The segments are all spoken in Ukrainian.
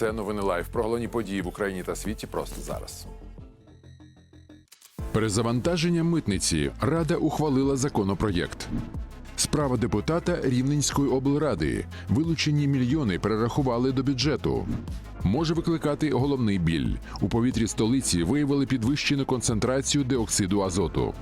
Це новини лайв про головні події в Україні та світі просто зараз. Перезавантаження митниці Рада ухвалила законопроєкт. Справа депутата Рівненської облради. Вилучені мільйони перерахували до бюджету. Може викликати головний біль. У повітрі столиці виявили підвищену концентрацію диоксиду азоту.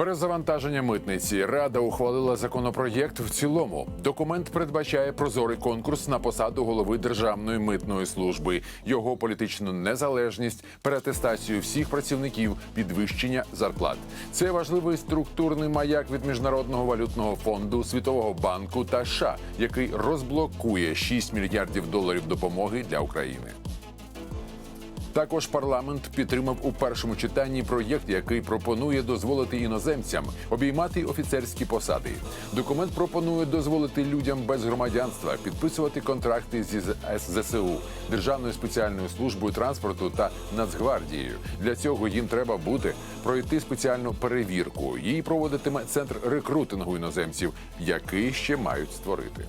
Перезавантаження митниці Рада ухвалила законопроєкт в цілому. Документ передбачає прозорий конкурс на посаду голови Державної митної служби, його політичну незалежність, переатестацію всіх працівників, підвищення зарплат. Це важливий структурний маяк від міжнародного валютного фонду, Світового банку та США, який розблокує 6 мільярдів доларів допомоги для України. Також парламент підтримав у першому читанні проєкт, який пропонує дозволити іноземцям обіймати офіцерські посади. Документ пропонує дозволити людям без громадянства підписувати контракти зі СЗСУ, Державною спеціальною службою транспорту та Нацгвардією. Для цього їм треба буде пройти спеціальну перевірку. Її проводитиме центр рекрутингу іноземців, який ще мають створити.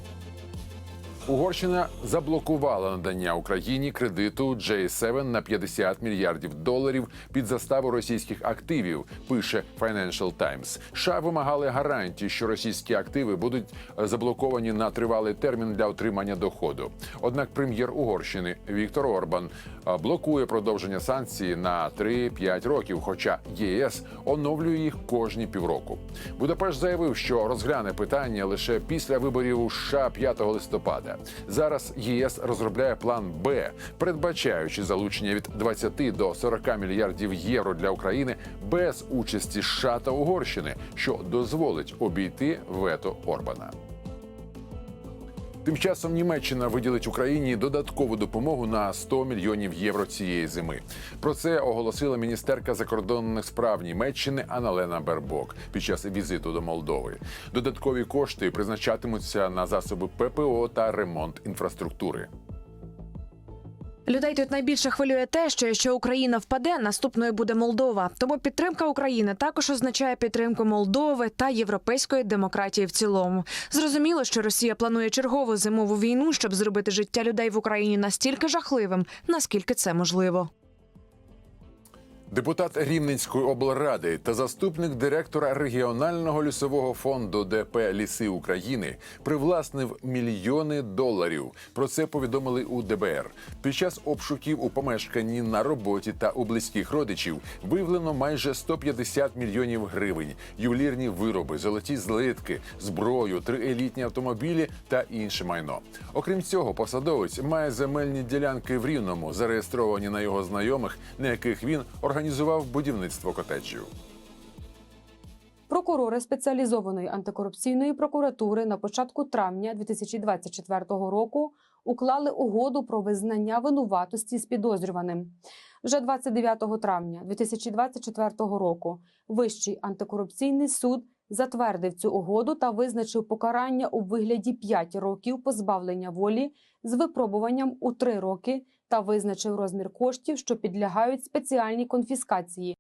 Угорщина заблокувала надання Україні кредиту J7 на 50 мільярдів доларів під заставу російських активів. Пише Financial Times. США вимагали гарантії, що російські активи будуть е, заблоковані на тривалий термін для отримання доходу. Однак прем'єр Угорщини Віктор Орбан е, блокує продовження санкцій на 3-5 років, хоча ЄС оновлює їх кожні півроку. Будапешт заявив, що розгляне питання лише після виборів у США 5 листопада. Зараз ЄС розробляє план Б, передбачаючи залучення від 20 до 40 мільярдів євро для України без участі США та Угорщини, що дозволить обійти вето Орбана. Тим часом Німеччина виділить Україні додаткову допомогу на 100 мільйонів євро цієї зими. Про це оголосила міністерка закордонних справ Німеччини Аналена Бербок під час візиту до Молдови. Додаткові кошти призначатимуться на засоби ППО та ремонт інфраструктури. Людей тут найбільше хвилює те, що якщо Україна впаде, наступною буде Молдова. Тому підтримка України також означає підтримку Молдови та європейської демократії в цілому. Зрозуміло, що Росія планує чергову зимову війну, щоб зробити життя людей в Україні настільки жахливим, наскільки це можливо. Депутат Рівненської облради та заступник директора регіонального лісового фонду ДП Ліси України привласнив мільйони доларів. Про це повідомили у ДБР. Під час обшуків у помешканні на роботі та у близьких родичів виявлено майже 150 мільйонів гривень, ювелірні вироби, золоті злитки, зброю, три елітні автомобілі та інше майно. Окрім цього, посадовець має земельні ділянки в Рівному, зареєстровані на його знайомих, на яких він організував будівництво котеджів. Прокурори спеціалізованої антикорупційної прокуратури на початку травня 2024 року уклали угоду про визнання винуватості з підозрюваним. Вже 29 травня 2024 року Вищий антикорупційний суд затвердив цю угоду та визначив покарання у вигляді 5 років позбавлення волі з випробуванням у 3 роки та визначив розмір коштів, що підлягають спеціальній конфіскації.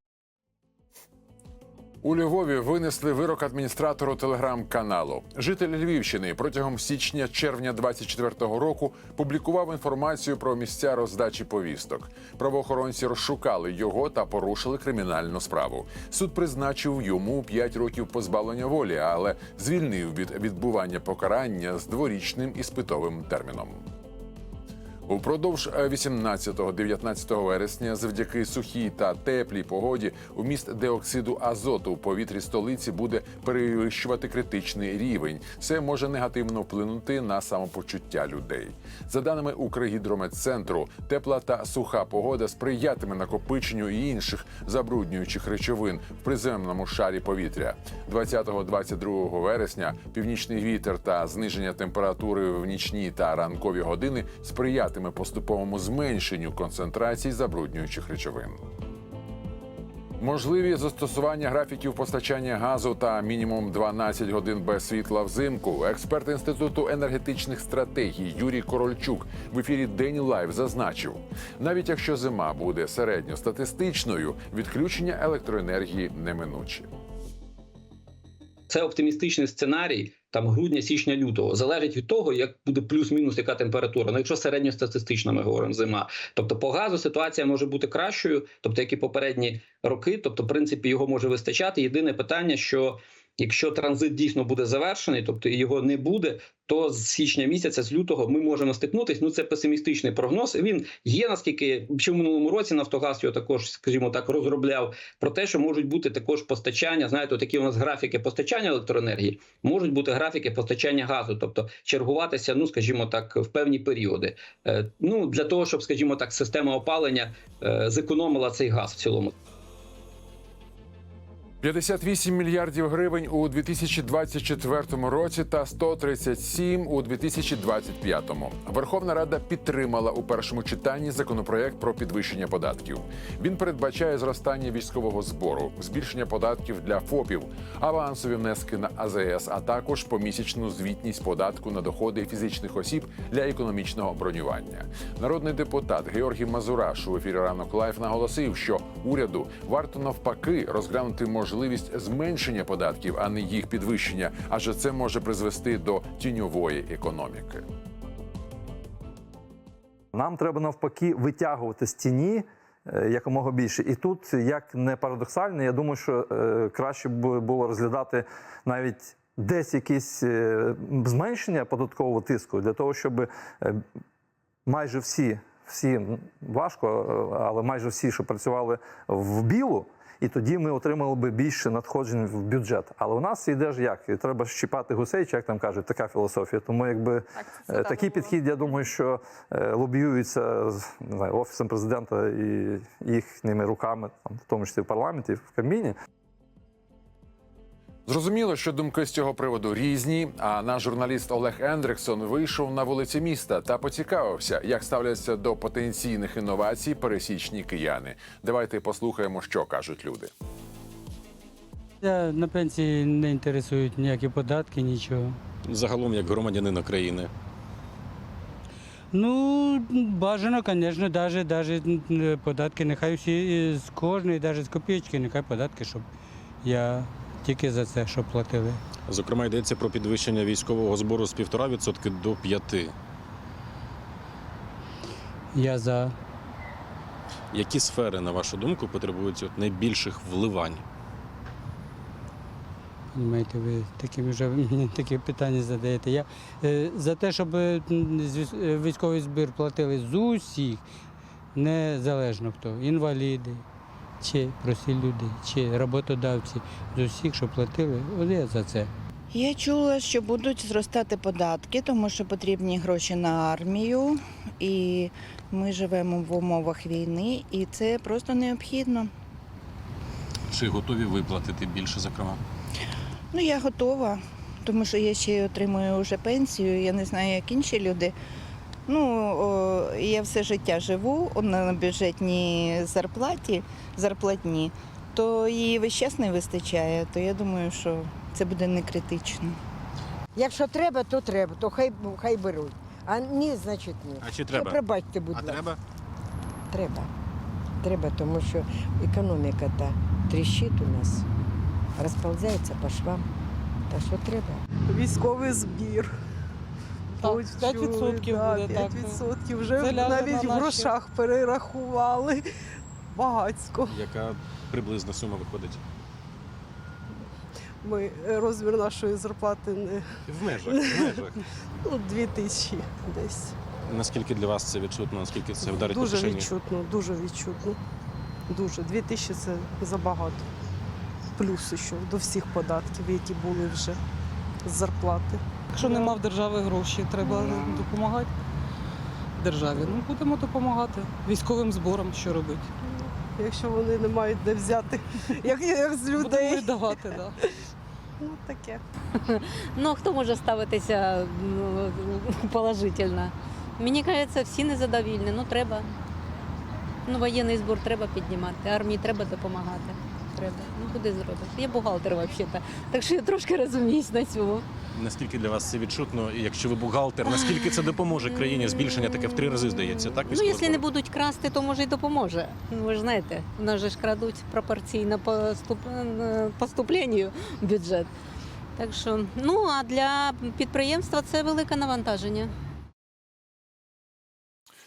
У Львові винесли вирок адміністратору телеграм-каналу. Житель Львівщини протягом січня-червня 24-го року публікував інформацію про місця роздачі повісток. Правоохоронці розшукали його та порушили кримінальну справу. Суд призначив йому 5 років позбавлення волі, але звільнив від відбування покарання з дворічним іспитовим терміном. Упродовж 18-19 вересня, завдяки сухій та теплій погоді, вміст диоксиду азоту у повітрі столиці буде перевищувати критичний рівень. Це може негативно вплинути на самопочуття людей. За даними Укргідрометцентру, тепла та суха погода сприятиме накопиченню і інших забруднюючих речовин в приземному шарі повітря. 20-22 вересня північний вітер та зниження температури в нічні та ранкові години сприятиме поступовому зменшенню концентрації забруднюючих речовин. Можливі застосування графіків постачання газу та мінімум 12 годин без світла взимку. Експерт інституту енергетичних стратегій Юрій Корольчук в ефірі День Лайв зазначив: навіть якщо зима буде середньостатистичною, відключення електроенергії неминучі. Це оптимістичний сценарій, там грудня, січня, лютого. Залежить від того, як буде плюс-мінус яка температура. Ну, якщо середньостатистично ми говоримо зима. Тобто по газу ситуація може бути кращою, тобто як і попередні роки. Тобто, в принципі, його може вистачати. Єдине питання, що якщо транзит дійсно буде завершений, тобто його не буде, то з січня місяця, з лютого, ми можемо стикнутись. Ну це песимістичний прогноз. Він є наскільки ще в минулому році Нафтогаз його також, скажімо так, розробляв про те, що можуть бути також постачання. Знаєте, такі у нас графіки постачання електроенергії, можуть бути графіки постачання газу, тобто чергуватися, ну скажімо так, в певні періоди. Е, ну для того, щоб, скажімо так, система опалення е, зекономила цей газ в цілому. 58 мільярдів гривень у 2024 році та 137 у 2025. Верховна Рада підтримала у першому читанні законопроект про підвищення податків. Він передбачає зростання військового збору, збільшення податків для ФОПів, авансові внески на АЗС, а також помісячну звітність податку на доходи фізичних осіб для економічного бронювання. Народний депутат Георгій Мазураш у ефірі ранок лайф наголосив, що уряду варто навпаки розглянути можливість зменшення податків, а не їх підвищення, адже це може призвести до тіньової економіки. Нам треба навпаки витягувати з тіні е, якомога більше. І тут, як не парадоксально, я думаю, що е, краще б було розглядати навіть десь якісь е, зменшення податкового тиску для того, щоб майже всі, всі важко, е, але майже всі, що працювали в білу. І тоді ми отримали би більше надходжень в бюджет. Але у нас йде ж як? І треба щіпати гусей, чи як там кажуть, така філософія. Тому якби Е, Такий підхід, я думаю, що е, лобіюється з не знаю, офісом президента і їхніми руками, там, в тому числі в парламенті, в Кабміні. Зрозуміло, що думки з цього приводу різні. А наш журналіст Олег Ендриксон вийшов на вулиці міста та поцікавився, як ставляться до потенційних інновацій пересічні кияни. Давайте послухаємо, що кажуть люди. Я на пенсії не інтересують ніякі податки, нічого. загалом як громадянин України. Ну, бажано, звісно, навіть, навіть податки, нехай всі з кожної, навіть з копійки, нехай податки, щоб я тільки за це, щоб платили. Зокрема, йдеться про підвищення військового збору з 1,5% до 5%. Я за. Які сфери, на вашу думку, потребують от найбільших вливань? Знаєте, ви такі вже мені такі питання задаєте. Я е, за те, щоб е, е, військовий збір платили з усіх, незалежно хто, інваліди, чи прості люди, чи роботодавці, з усіх, що платили, я за це. Я чула, що будуть зростати податки, тому що потрібні гроші на армію, і ми живемо в умовах війни, і це просто необхідно. Чи готові виплатити більше, зокрема? Ну, я готова, тому що я ще й отримую вже пенсію. Я не знаю, як інші люди. Ну, я все життя живу на бюджетній зарплаті, зарплатні, то її весь час не вистачає, то я думаю, що це буде не критично. Якщо треба, то треба, то хай, хай беруть. А ні, значить ні. А чи Ну, пробачте, будь А ласка. треба? Треба. Треба, тому що економіка та тріщить у нас, розповзається по швам. Так що треба. Військовий збір. Так, Почули, 5% да, буде, так. 5% вже Це ляже навіть на в наші- грошах перерахували. Багацько. Яка приблизна сума виходить? Ми е, розмір нашої зарплати не В межах. В межах. ну, 2 тисячі десь. Наскільки для вас це відчутно, наскільки це вдарить по Дуже кишені? відчутно, дуже відчутно. Дуже. 2 тисячі це забагато. Плюс ще до всіх податків, які були вже з зарплати. Якщо нема в держави гроші, треба допомагати державі. Ну, будемо допомагати. Військовим зборам, що робити. Якщо вони не мають де взяти, як, як з Будемо людей. віддавати, так. Да. Ну таке. Ну, хто може ставитися ну, положительно? Мені кажеться, всі незадовільні. Ну, треба. Ну, воєнний збор треба піднімати, армії треба допомагати. Треба. Ну, куди зробиш? Я бухгалтер взагалі-то, так що я трошки розуміюсь на цьому. Наскільки для вас це відчутно? І якщо ви бухгалтер, наскільки це допоможе країні? Збільшення таке в три рази здається, так? Ну, якщо не будуть красти, то може й допоможе. Ну, ви ж знаєте, у нас же ж крадуть пропорційно поступ... е, поступленню в бюджет. Так що, ну а для підприємства це велике навантаження.